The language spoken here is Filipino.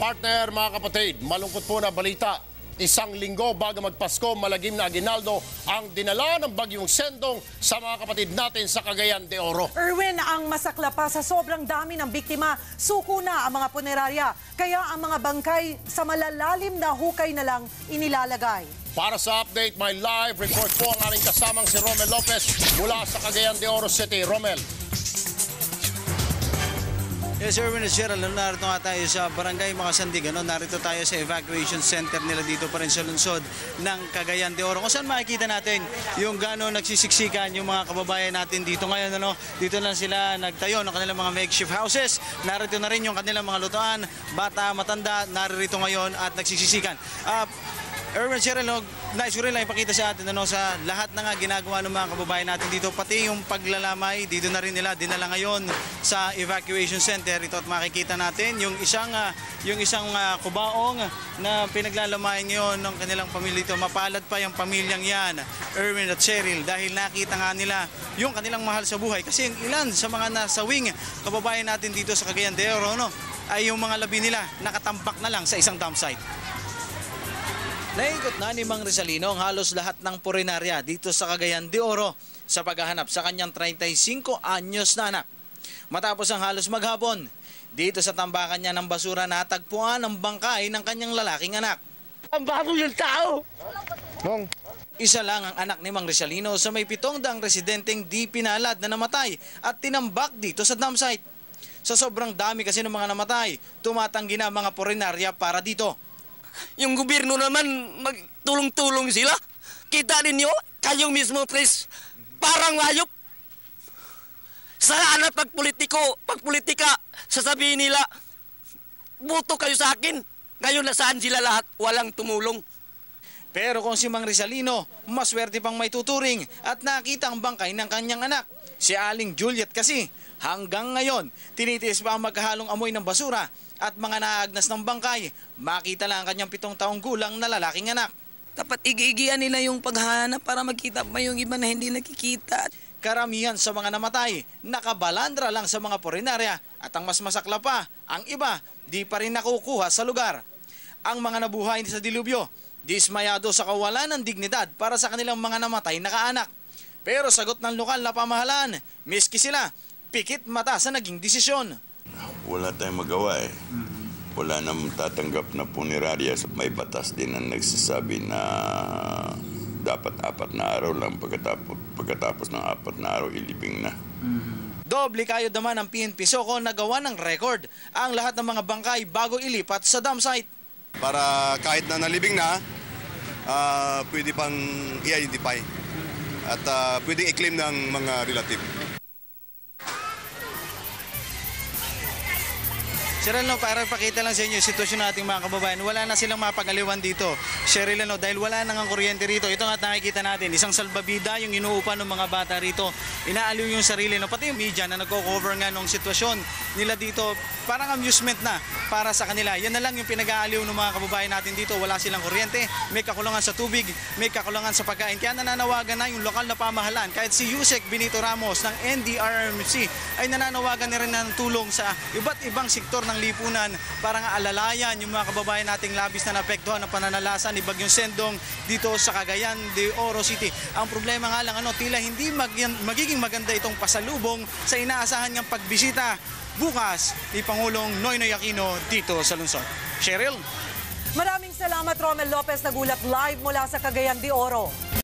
Partner, mga kapatid, malungkot po na balita. Isang linggo bago magpasko, malagim na aginaldo ang dinala ng bagyong sendong sa mga kapatid natin sa Cagayan de Oro. Erwin, ang masakla pa sa sobrang dami ng biktima, suko na ang mga punerarya. Kaya ang mga bangkay sa malalalim na hukay na lang inilalagay. Para sa update, may live report po ang aming kasamang si Romel Lopez mula sa Cagayan de Oro City. Romel. Yes, Erwin at Gerald, narito nga tayo sa Barangay Mga Sandig. Ano? Narito tayo sa evacuation center nila dito pa rin sa lungsod ng Cagayan de Oro. Kung saan makikita natin yung gano'n nagsisiksikan yung mga kababayan natin dito ngayon. Ano? Dito lang sila nagtayo ng kanilang mga makeshift houses. Narito na rin yung kanilang mga lutuan. Bata, matanda, narito ngayon at nagsisisikan. Ah, Erwin no, nais ko rin lang ipakita sa atin ano, sa lahat na nga ginagawa ng mga kababayan natin dito, pati yung paglalamay, dito na rin nila dinala ngayon sa evacuation center. Ito at makikita natin yung isang, ah, yung isang ah, kubaong na pinaglalamayan ngayon ng kanilang pamilya ito. Mapalad pa yung pamilyang yan, Erwin at Cheryl, dahil nakita nga nila yung kanilang mahal sa buhay. Kasi ilan sa mga nasa wing kababayan natin dito sa Cagayan de Oro, no, ay yung mga labi nila nakatambak na lang sa isang dump site. Naikot na ni Mang Rizalino ang halos lahat ng purinarya dito sa Cagayan de Oro sa paghahanap sa kanyang 35 anyos na anak. Matapos ang halos maghapon, dito sa tambakan niya ng basura natagpuan ang bangkay ng kanyang lalaking anak. Ang bago yung tao. Isa lang ang anak ni Mang Rizalino sa may pitong daang residenteng di pinalad na namatay at tinambak dito sa dump site. Sa sobrang dami kasi ng mga namatay, tumatanggi na mga purinarya para dito. Yung gobyerno naman, magtulong-tulong sila. Kita ninyo, kayong mismo, Pres, parang layop. Sana pag politiko, pag politika, sasabihin nila, buto kayo sa akin. Ngayon nasaan sila lahat? Walang tumulong. Pero kung si Mang Rizalino, maswerte pang may tuturing at nakita ang bangkay ng kanyang anak. Si Aling Juliet kasi, hanggang ngayon, tinitiis pa ang magkahalong amoy ng basura at mga naagnas ng bangkay. Makita lang ang kanyang pitong taong gulang na lalaking anak. Dapat igi-igian nila yung paghahanap para magkita pa yung iba na hindi nakikita. Karamihan sa mga namatay, nakabalandra lang sa mga porinarya at ang mas masakla pa, ang iba, di pa rin nakukuha sa lugar. Ang mga nabuhay sa dilubyo, dismayado sa kawalan ng dignidad para sa kanilang mga namatay na kaanak. Pero sagot ng lokal na pamahalaan, miski sila, pikit mata sa naging desisyon. wala tayong magawa eh. Wala namang tatanggap na punerarya sa may batas din ang nagsasabi na dapat apat na araw lang pagkatapos, pagkatapos ng apat na araw ilibing na. Doble kayo naman ang PNP Soko na gawa ng record ang lahat ng mga bangkay bago ilipat sa dump site. Para kahit na nalibing na, ah, pwede pang i-identify at ah, pwedeng i-claim ng mga relative. Cheryl, no, para pakita lang sa inyo yung sitwasyon nating mga kababayan. Wala na silang mapagaliwan dito. Cheryl, no, dahil wala nang ang kuryente rito. Ito nga nakikita natin, isang salbabida yung inuupan ng mga bata rito. Inaaliw yung sarili, no, pati yung media na nagko-cover nga ng sitwasyon nila dito. Parang amusement na para sa kanila. Yan na lang yung pinag-aaliw ng mga kababayan natin dito. Wala silang kuryente, may kakulangan sa tubig, may kakulangan sa pagkain. Kaya nananawagan na yung lokal na pamahalaan. Kahit si Yusek Benito Ramos ng NDRRMC ay nananawagan na rin ng tulong sa iba't ibang sektor ng lipunan para nga alalayan yung mga kababayan nating labis na naapektuhan ng pananalasan ni Bagyong Sendong dito sa Cagayan de Oro City. Ang problema nga lang ano, tila hindi mag- magiging maganda itong pasalubong sa inaasahan niyang pagbisita bukas ni Pangulong Noynoy Aquino dito sa lungsod. Cheryl? Maraming salamat, Romel Lopez, nagulat live mula sa Cagayan de Oro.